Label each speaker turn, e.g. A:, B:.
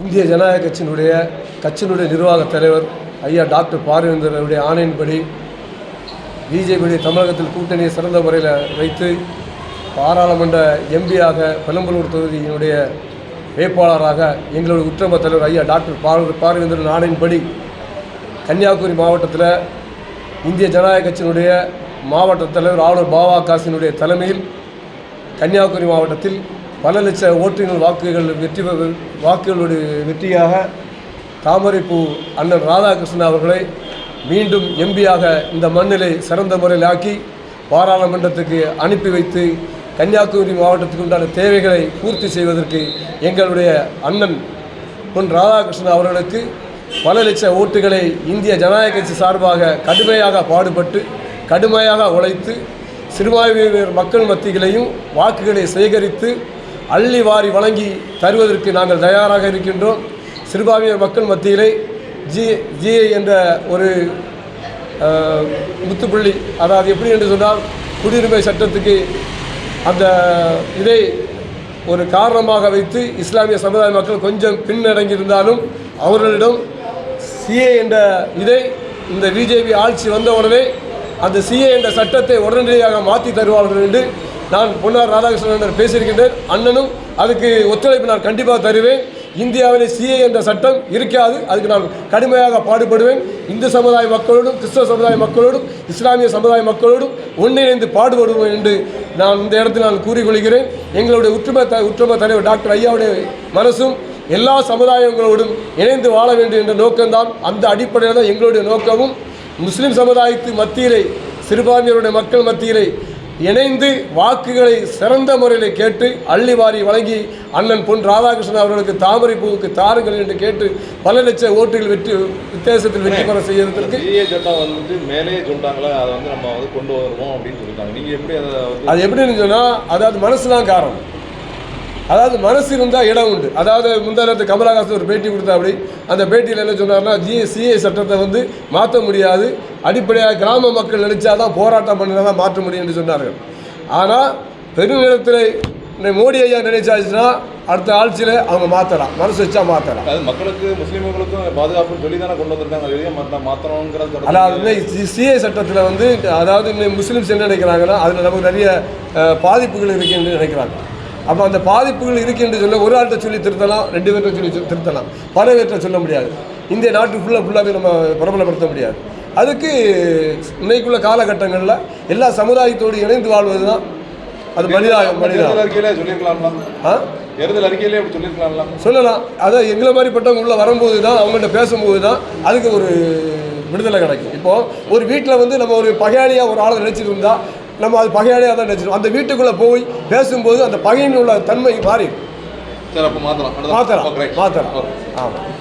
A: இந்திய ஜனநாயக கட்சியினுடைய கட்சியினுடைய நிர்வாகத் தலைவர் ஐயா டாக்டர் பார்வேந்தருடைய ஆணையின்படி பிஜேபியுடைய தமிழகத்தில் கூட்டணியை சிறந்த முறையில் வைத்து பாராளுமன்ற எம்பியாக பெரம்பலூர் தொகுதியினுடைய வேட்பாளராக எங்களுடைய உற்றம தலைவர் ஐயா டாக்டர் பார் பார்வேந்தரன் ஆணையின்படி கன்னியாகுமரி மாவட்டத்தில் இந்திய ஜனநாயக கட்சியினுடைய மாவட்ட தலைவர் ஆளுநர் பாவா காசினுடைய தலைமையில் கன்னியாகுமரி மாவட்டத்தில் பல லட்ச ஓட்டுகள் வாக்குகள் வெற்றி வாக்குகளுடைய வெற்றியாக தாமரைப்பூ அண்ணன் ராதாகிருஷ்ணன் அவர்களை மீண்டும் எம்பியாக இந்த மண்ணிலை சிறந்த முறையில் ஆக்கி பாராளுமன்றத்துக்கு அனுப்பி வைத்து கன்னியாகுமரி மாவட்டத்துக்கு உண்டான தேவைகளை பூர்த்தி செய்வதற்கு எங்களுடைய அண்ணன் பொன் ராதாகிருஷ்ணன் அவர்களுக்கு பல லட்ச ஓட்டுகளை இந்திய ஜனநாயக கட்சி சார்பாக கடுமையாக பாடுபட்டு கடுமையாக உழைத்து சிறுபான்மையினர் மக்கள் மத்திகளையும் வாக்குகளை சேகரித்து அள்ளி வாரி வழங்கி தருவதற்கு நாங்கள் தயாராக இருக்கின்றோம். சிறுபான்மையினர் மக்கள் மத்தியிலே ஜி ஜிஐ என்ற ஒரு முத்துப்புள்ளி அதாவது எப்படி என்று சொன்னால் குடியுரிமை சட்டத்துக்கு அந்த இதை ஒரு காரணமாக வைத்து இஸ்லாமிய சமுதாய மக்கள் கொஞ்சம் பின்னடங்கியிருந்தாலும் அவர்களிடம் சிஏ என்ற இதை இந்த பிஜேபி ஆட்சி வந்த உடனே அந்த சிஏ என்ற சட்டத்தை உடனடியாக மாற்றி தருவார்கள் என்று நான் பொன்னார் ராதாகிருஷ்ணன் பேசியிருக்கின்றேன். அண்ணனும் அதுக்கு ஒத்துழைப்பு நான் கண்டிப்பாக தருவேன். இந்தியாவில் சிஏ என்ற சட்டம் இருக்காது. அதுக்கு நான் கடுமையாக பாடுபடுவேன். இந்து சமுதாய மக்களோடும் கிறிஸ்தவ சமுதாய மக்களோடும் இஸ்லாமிய சமுதாய மக்களோடும் ஒன்றிணைந்து பாடுபடுவோம் என்று நான் இந்த இடத்தில் நான் கூறிக்கொள்கிறேன். எங்களுடைய உற்றுமை த உற்றுமை தலைவர் டாக்டர் ஐயாவுடைய மனசும் எல்லா சமுதாயங்களோடும் இணைந்து வாழ வேண்டும் என்ற நோக்கம்தான் அந்த அடிப்படையில் தான் எங்களுடைய நோக்கமும். முஸ்லீம் சமுதாயத்து மத்தியிலே சிறுபான்மையினருடைய மக்கள் மத்தியிலே இணைந்து வாக்குகளை சிறந்த முறையில் கேட்டு அள்ளி வாரி வழங்கி அண்ணன் பொன் ராதாகிருஷ்ணன் அவர்களுக்கு தாமரை பூவுக்கு தாருங்கள் என்று கேட்டு பல லட்ச ஓட்டுகள் வெற்றி வித்தியாசத்தில் வெற்றி பெற செய்வதற்கு
B: ஜிஏ சட்டம் வந்து மேலேயே சொல்லிட்டாங்களே? அதை வந்து நம்ம வந்து கொண்டு வருவோம் அப்படின்னு சொல்லிட்டாங்க. நீங்க எப்படி அதை
A: அது எப்படின்னு சொன்னால் அதாவது மனசு தான் காரணம். அதாவது மனசு இருந்தால் இடம் உண்டு. அதாவது முந்தானத்து கமலஹாசன் ஒரு பேட்டி கொடுத்தா அப்படி அந்த பேட்டியில் என்ன சொன்னார்னா ஜி சிஏ சட்டத்தை வந்து மாற்ற முடியாது. அடிப்படையாக கிராம மக்கள் நினைச்சாதான் போராட்டம் பண்ணினா தான் மாற்ற முடியும் என்று சொன்னார்கள். ஆனால் பெருநிலத்தில் மோடி ஐயா நினைச்சாச்சுன்னா அடுத்த ஆட்சியில் அவங்க மாற்றலாம் மனசு வச்சா மாற்றலாம்
B: அது மக்களுக்கு முஸ்லீம்களுக்கும் பாதுகாப்புன்னு சொல்லி தானே கொண்டு வந்திருக்காங்க. வெளியே மாற்ற மாற்றணுங்கிறது
A: அதாவது சிஏ சட்டத்தில் வந்து அதாவது இன்னும் முஸ்லீம்ஸ் என்ன நினைக்கிறாங்கன்னா அதில் நமக்கு நிறைய பாதிப்புகள் இருக்கு என்று நினைக்கிறாங்க. அப்போ அந்த பாதிப்புகள் இருக்கு என்று சொல்ல ஒரு ஆள்கிட்ட சொல்லி திருத்தலாம் ரெண்டு பேர்கிட்ட சொல்லி திரு- திருத்தலாம். பல பேர்கிட்ட சொல்ல முடியாது. இந்திய நாட்டு ஃபுல்லாக ஃபுல்லாகவே நம்ம பிரபலப்படுத்த முடியாது. அதுக்கு இன்னைக்குள்ள காலகட்டங்களில் எல்லா சமுதாயத்தோடு இணைந்து வாழ்வது தான் அது மனிதாயம்
B: தேர்தல்
A: மனிதம்
B: அறிக்கையிலே சொல்லியிருக்கலாம்ல
A: ஆ?
B: தேர்தல் அறிக்கையிலே அப்படி சொல்லியிருக்கலாம்ல
A: சொல்லலாம். அதான் எங்களை மாதிரி பட்டவங்க உள்ளே வரும்போது தான் அவங்கள்ட்ட பேசும்போது தான் அதுக்கு ஒரு விடுதலை கிடைக்கும். இப்போது ஒரு வீட்டில் வந்து நம்ம ஒரு பகையாளியாக ஒரு ஆளை நினச்சிட்டு இருந்தா நம்ம அது பகையாளியாக தான் நினச்சிருக்கோம். அந்த வீட்டுக்குள்ளே போய் பேசும்போது அந்த பகையின் உள்ள தன்மை மாறி.
B: மாற்றலாம்
A: மாற்றலாம் மாற்றலாம் ஆமாம்